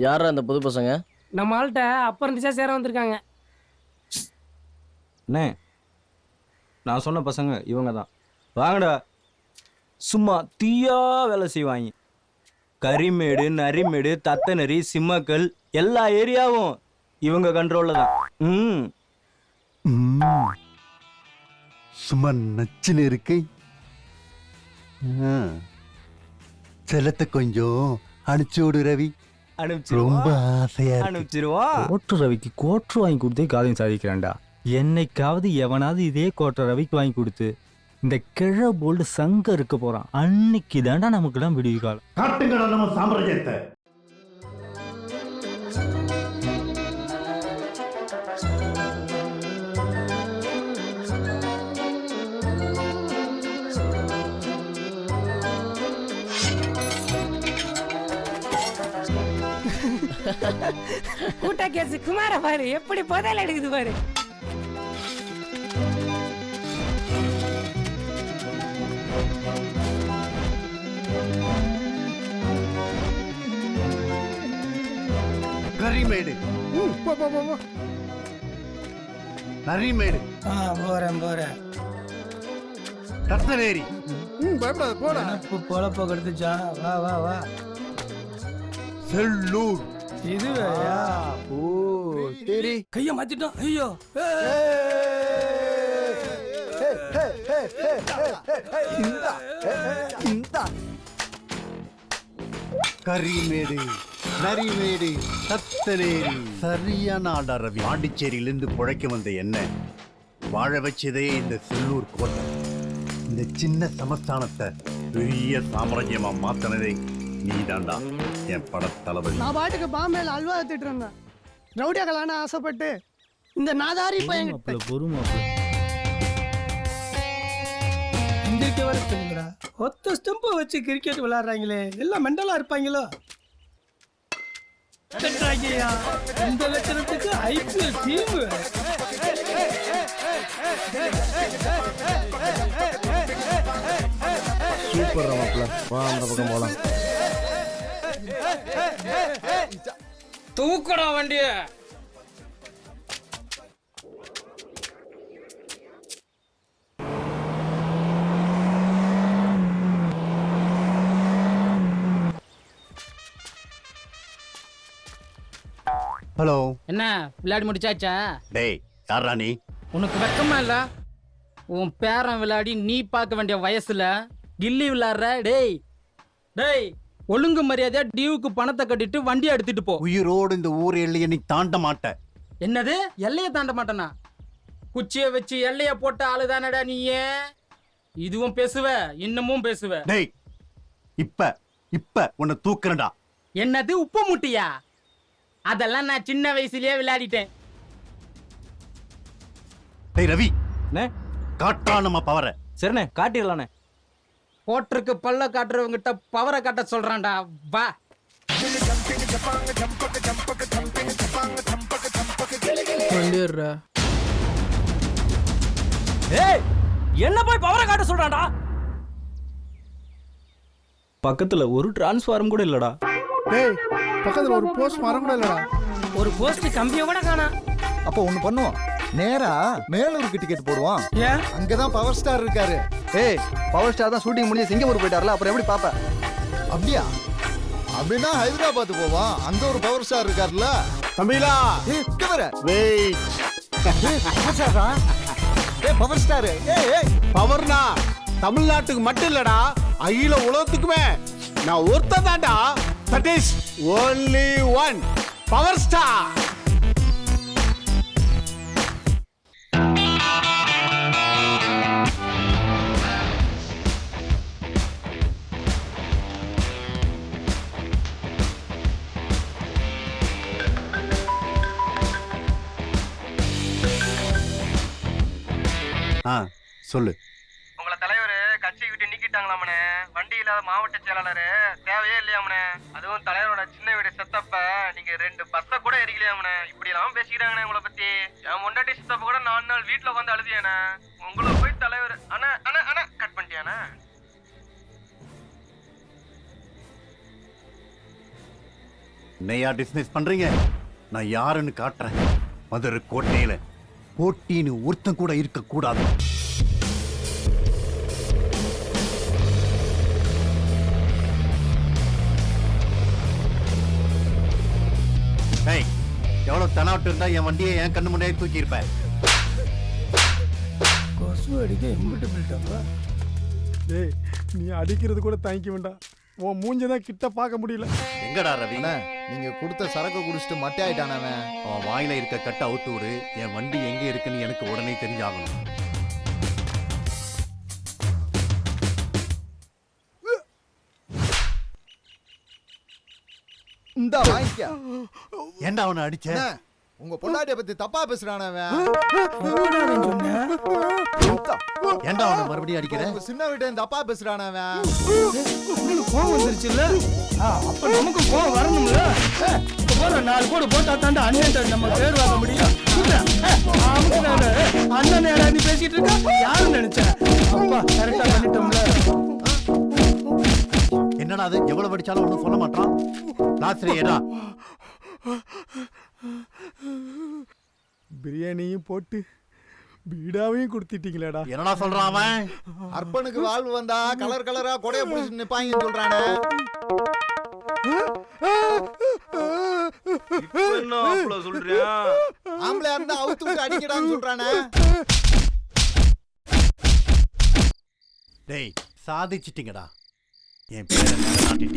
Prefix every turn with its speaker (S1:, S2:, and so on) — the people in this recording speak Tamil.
S1: யாரா அந்த புது பசங்க?
S2: நம்ம ஆள்கிட்ட அப்பரண்டிஸா சேர வந்திருக்காங்க.
S3: அண்ணே நான் சொன்ன பசங்க இவங்க தான் வாங்கடா. சும்மா தீயா வேலை செய்வாங்க. கரிமேடு நரிமேடு தத்தனரி சிம்மக்கல் எல்லா ஏரியாவும் இவங்க கண்ட்ரோலில் தான் ம்.
S4: ம். சும்மா நச்சுன்னு இருக்கு. ஆ. செல்லத்தை கொஞ்சம் அனுப்பிச்சு விடு ரவி. ரொம்ப
S3: அனுப்பிச்சிருவோம்
S4: ஆசையா இருக்கு.
S3: அனுப்பிச்சிருவோம்
S5: கோட்டு ரவிக்கு கோட்டு வாங்கி கொடுத்தே காரியம் சாதிக்கிறேன்டா. என்னைக்காவது எவனாவது இதே கோட்டை ரவிக்கு வாங்கி கொடுத்து இந்த கிழ போல்டு சங்க இருக்க போறான். அன்னைக்கு தாண்டா நமக்குலாம் விடிவு காலம்.
S6: காட்டுங்கடா நம்ம சாம்ராஜ்யத்தை.
S2: கூட்டா கேஸ் குமார பாரு எப்படி புதையல் எடுக்குது பாரு.
S4: கரிமேடு. ம், போ, போ, போ, போ. நரிமேடு
S7: போறேன் போறேன்.
S4: ரத்னவேரி
S7: நினப்பு பொழப்ப கெடுத்துச்சா வா வா வா.
S4: செல்லூர்.
S7: இது வேறையா
S4: ஓ சரி
S7: கைய மாத்திட்டோம் ஐயோ
S4: கரிமேடு நரிமேடு தத்தனேரி சரியான ஆடா ரவி பாண்டிச்சேரியிலிருந்து புழைக்க வந்த என்ன வாழ வச்சதே இந்த செல்லூர் கோட்டை இந்த சின்ன சமஸ்தானத்தை பெரிய சாம்ராஜ்யமா மாத்தினதே நீதாண்டா. என் படத்தளபதி.
S8: நான் பாட்டுக்கு பாம்பேல அல்வா எடுத்துட்டு இருந்தேன். ரவுடியா கல்யாணம் ஆசைப்பட்டு இந்த நாதாரி பையன்
S7: எந்திரிக்க வர தெரியுங்களா ஒத்த ஸ்டெம்பை வச்சு கிரிக்கெட் விளையாடுறாங்களே. எல்லாம் மெண்டலா இருப்பாங்களோ. இந்த லட்சணத்துக்கு ஐபிஎல் டீம்
S1: சூப்பர் மாப்பிள்ள. வா அந்த பக்கம் போலாம்.
S2: தூக்கடா வண்டிய.
S4: ஹலோ.
S9: என்ன விளையாடி முடிச்சாச்சா?
S4: டேய் யாரா நீ?
S9: உனக்கு வெக்கமா இல்ல? உன் பேரன் விளையாடி நீ பார்க்க வேண்டிய வயசுல கில்லி விளையாடுற டேய். டேய் ஒழுங்கு மரியாதையா டியூக்கு பணத்தை கட்டிட்டு வண்டியை எடுத்துட்டு போ.
S4: உயிரோடு இந்த ஊர் எல்லையை நீ தாண்ட மாட்ட.
S9: என்னது? எல்லைய தாண்ட மாட்டேனா? குச்சிய வச்சு எல்லைய போட்ட ஆளுதானடா நீயே? இதுவும் பேசுவ இன்னமும் பேசுவ.
S4: டேய் இப்ப இப்ப உன்னை தூக்குறேன்டா.
S9: என்னது உப்பு முட்டியா? அதெல்லாம் நான் சின்ன வயசுலயே விளையாடிட்டேன்.
S4: டேய் ரவி.
S3: அண்ணே
S4: காட்டா நம்ம பவரை
S3: சரிண்ணே காட்டிடலாண்ணே.
S9: போட்டிருக்கு பல்ல காட்டுறவங்கிட்ட பவரை காட்ட சொல்றான்டா. வா.
S2: வண்டிடுறா
S3: ஏய் என்ன போய் பவரை காட்ட சொல்றான்டா? பக்கத்துல ஒரு டிரான்ஸ்ஃபார்ம் கூட இல்லடா.
S8: டேய் பக்கத்துல ஒரு போஸ்ட் மரம் கூட இல்லடா.
S2: ஒரு போஸ்ட் கம்பியை கூட காணா.
S10: அப்போ ஒண்ணு பண்ணுவோம். நேரா மேலூருக்கு டிக்கெட் போடுவோம்.
S2: ஏன்?
S10: அங்கதான் பவர் ஸ்டார் இருக்காரு. ஏய் பவர் ஸ்டார் தான் ஷூட்டிங் முடிஞ்சு சிங்கப்பூர் போயிட்டார்ல அப்புறம் எப்படி பாப்ப? அப்படியா? அப்படின்னா ஹைதராபாத் போவோம் அங்க ஒரு பவர் ஸ்டார் இருக்காருல்ல
S6: தம்பிலா! வெயிட்
S10: ஏய் பவர் ஸ்டாரா ஏய் பவர் ஸ்டார் ஏய் ஏய்.
S6: பவர்னா தமிழ்நாட்டுக்கு மட்டும் இல்லடா அகில உலகத்துக்குமே. நான் ஒருத்தன் தான்டா. That is only one power star
S4: ஆ சொல்லு.
S3: உங்களை தலைவர் கட்சி விட்டு நீக்கிட்டாங்களாமனே வண்டி இல்லாத மாவட்ட செயலாளர் தேவையே இல்லையாமனே அதுவும் தலைவரோட சின்ன வீடு செத்தப்ப நீங்க ரெண்டு பஸ்ஸ கூட எரிக்கலையாமனே இப்படி எல்லாம் பேசிக்கிறாங்கண்ணே உங்களை பத்தி. என் முன்னாடி செத்தப்ப கூட நாலு நாள் வீட்டுல வந்து அழுதியானே உங்களை போய் தலைவர் அண்ணா அண்ணா அண்ணா கட் பண்ணிட்டியாண்ணே.
S4: என்னையா டிஸ்மிஸ் பண்றீங்க? நான் யாருன்னு காட்டுறேன். மதுரை கோட்டையில. போட்டின்னு ஒருத்தன் கூட இருக்க கூடாது ஏய் எவ்வளவு தனாட்டு இருந்தா என் வண்டியை என் கண்ணு முன்னாடி தூக்கி இருப்பேன்
S7: கொசு அடிக்க எம்பிட்டு பில்டப்பா
S6: டேய் நீ அடிக்கிறது கூட தாங்கிக்க வேண்டாம். உன் மூஞ்ச தான் கிட்ட பார்க்க முடியல.
S4: எங்கடா ரவி?
S10: அண்ணா நீங்க கொடுத்த சரக்கு குடிச்சிட்டு மட்டை ஆயிட்டானே அவன்.
S4: அவன் வாயில இருக்க கட்ட அவுத்து விடு என் வண்டி எங்க இருக்குன்னு எனக்கு உடனே தெரிஞ்சாகணும்.
S10: இந்த வாங்கிக்க.
S4: ஏன்டா அவனை அடிச்ச?
S10: உங்க பொண்டாட்டிய பத்தி தப்பா பேசுறானே.
S4: ஏன்டா அவனை மறுபடியும் அடிக்கிற?
S10: சின்ன வீட்டை தப்பா பேசுறானே அவன்.
S7: உங்களுக்கு கோவம் வந்துருச்சுல்ல? அப்ப நமக்கு கோவம் வரணும்ல? போற நாலு கோடு போட்டா தாண்டா அண்ணன் நம்ம பேர் வாங்க முடியும். அண்ணன் நேரா நீ பேசிட்டு இருக்க? யாருன்னு நினைச்சேன். அப்பா கரெக்டா பண்ணிட்டோம்ல.
S4: என்னடா அது? எவ்வளவு அடிச்சாலும் ஒண்ணும் சொல்ல மாட்டான். லாஸ்ரேடா
S6: பிரியாணியும் போட்டு பீடாவையும் கொடுத்துட்டீங்களேடா.
S4: என்னடா சொல்றான் அவன்?
S10: அர்ப்பனுக்கு வாழ்வு வந்தா கலர் கலரா கொடைய பிடிச்சு நிப்பாங்கன்னு சொல்றானே. ஆம்பளையா இருந்தா அவுத்து விட்டு அடிக்கடான்னு சொல்றானே.
S4: டேய் சாதிச்சிட்டீங்கடா. என் பேரை